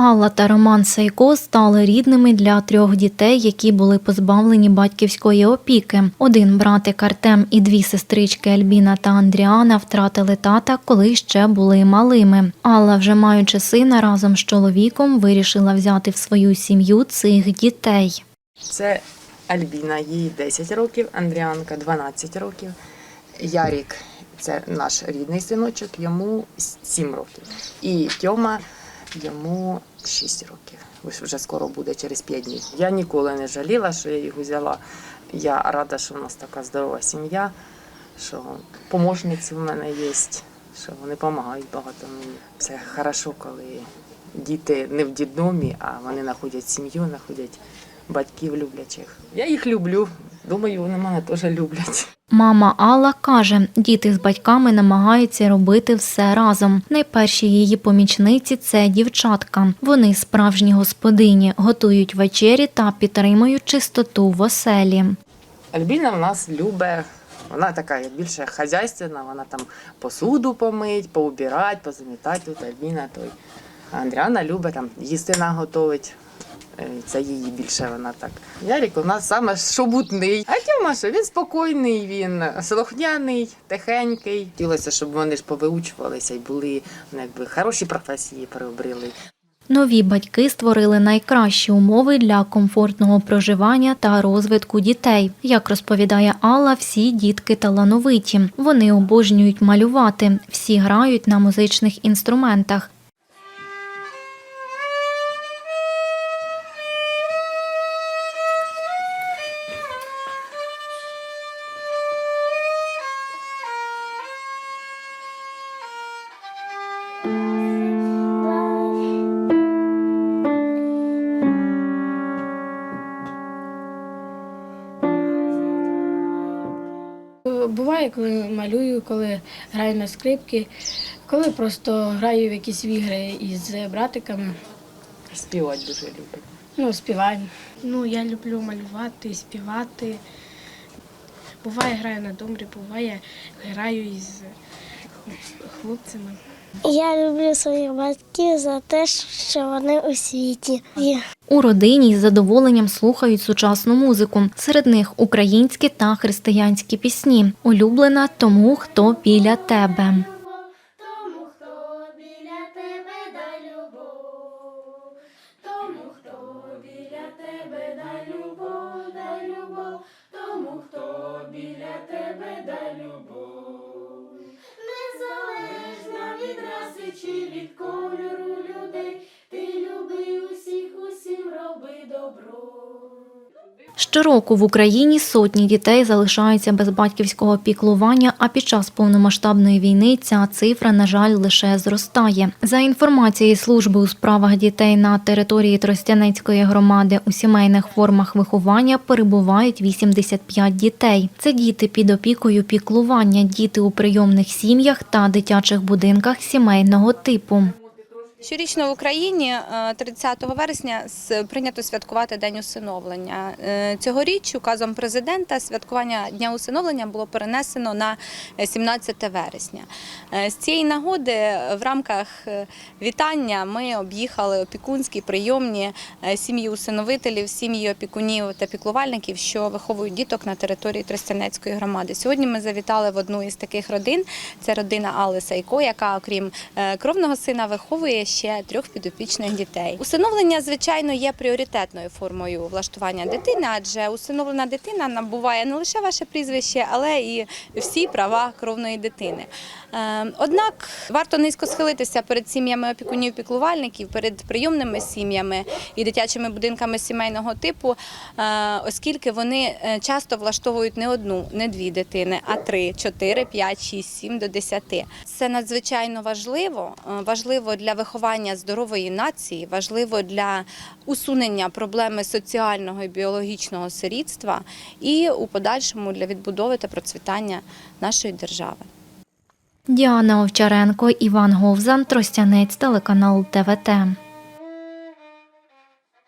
Алла та Роман Сайко стали рідними для трьох дітей, які були позбавлені батьківської опіки. Один братик Артем і дві сестрички Альбіна та Андріана втратили тата, коли ще були малими. Алла, вже маючи сина, разом з чоловіком вирішила взяти в свою сім'ю цих дітей. Це Альбіна, їй 10 років, Андріанка 12 років. Ярік це наш рідний синочок, йому 7 років. І Тьома йому 6 років. Ось вже скоро буде через 5 днів. Я ніколи не жаліла, що я їх взяла. Я рада, що в нас така здорова сім'я, що помощниці в мене є, що вони допомагають багато мені. Це хорошо, коли діти не в дідомі, а вони знаходять сім'ю, знаходять батьків люблячих. Я їх люблю. Думаю, вони мене теж люблять. Мама Алла каже, діти з батьками намагаються робити все разом. Найперші її помічниці це дівчатка. Вони справжні господині, готують вечері та підтримують чистоту в оселі. Альбіна в нас любить. Вона така більше хазяйственна, вона там посуду помить, поубирати, позамітати тут Альбіна той. Андріана любить там їсти наготовить. Е, Це її більше вона так. Ярик у нас саме шобутний. А Тьома що він спокійний, він слухняний, тихенький. Хотілося, щоб вони ж повиучувалися і були ну, якби хороші професії приобрели. Нові батьки створили найкращі умови для комфортного проживання та розвитку дітей. Як розповідає Алла, всі дітки талановиті. Вони обожнюють малювати, всі грають на музичних інструментах. Буває, коли малюю, коли граю на скрипки, коли просто граю в якісь ігри із братиками, Співати дуже любить. ну, співаємо. Ну, я люблю малювати, співати. Буває, граю на домрі, буває, граю із хлопцями. Я люблю своїх батьків за те, що вони у світі. У родині із задоволенням слухають сучасну музику. Серед них українські та християнські пісні. Улюблена тому, хто біля тебе. Раси чи від кольору людей, ти люби усіх, усім роби добро. Щороку в Україні сотні дітей залишаються без батьківського піклування, а під час повномасштабної війни ця цифра, на жаль, лише зростає. За інформацією служби у справах дітей на території Тростянецької громади у сімейних формах виховання перебувають 85 дітей. Це діти під опікою піклування, діти у прийомних сім'ях та дитячих будинках сімейного типу. Щорічно в Україні е, 30 вересня прийнято святкувати День усиновлення. Е, Цьогоріч указом президента святкування Дня усиновлення було перенесено на е, 17 вересня. Е, З цієї нагоди е, в рамках е, вітання ми об'їхали опікунські прийомні е, сім'ї усиновителів, сім'ї опікунів та піклувальників, що виховують діток на території Тростянецької громади. Сьогодні ми завітали в одну із таких родин. Це родина Алли Сайко, яка, окрім е, кровного сина, виховує ще трьох підопічних дітей. Усиновлення, звичайно, є пріоритетною формою влаштування дитини, адже усиновлена дитина набуває не лише ваше прізвище, але і всі права кровної дитини. Е, Однак варто низько схилитися перед сім'ями опікунів піклувальників, перед прийомними сім'ями і дитячими будинками сімейного типу, е, оскільки вони е, часто влаштовують не одну, не дві дитини, а три, чотири, п'ять, шість, сім до десяти. Це надзвичайно важливо. е, Важливо для виховання здорової нації, важливо для усунення проблеми соціального і біологічного сирітства і у подальшому для відбудови та процвітання нашої держави. Діана Овчаренко, Іван Говзан, Тростянець, телеканал ТВТ.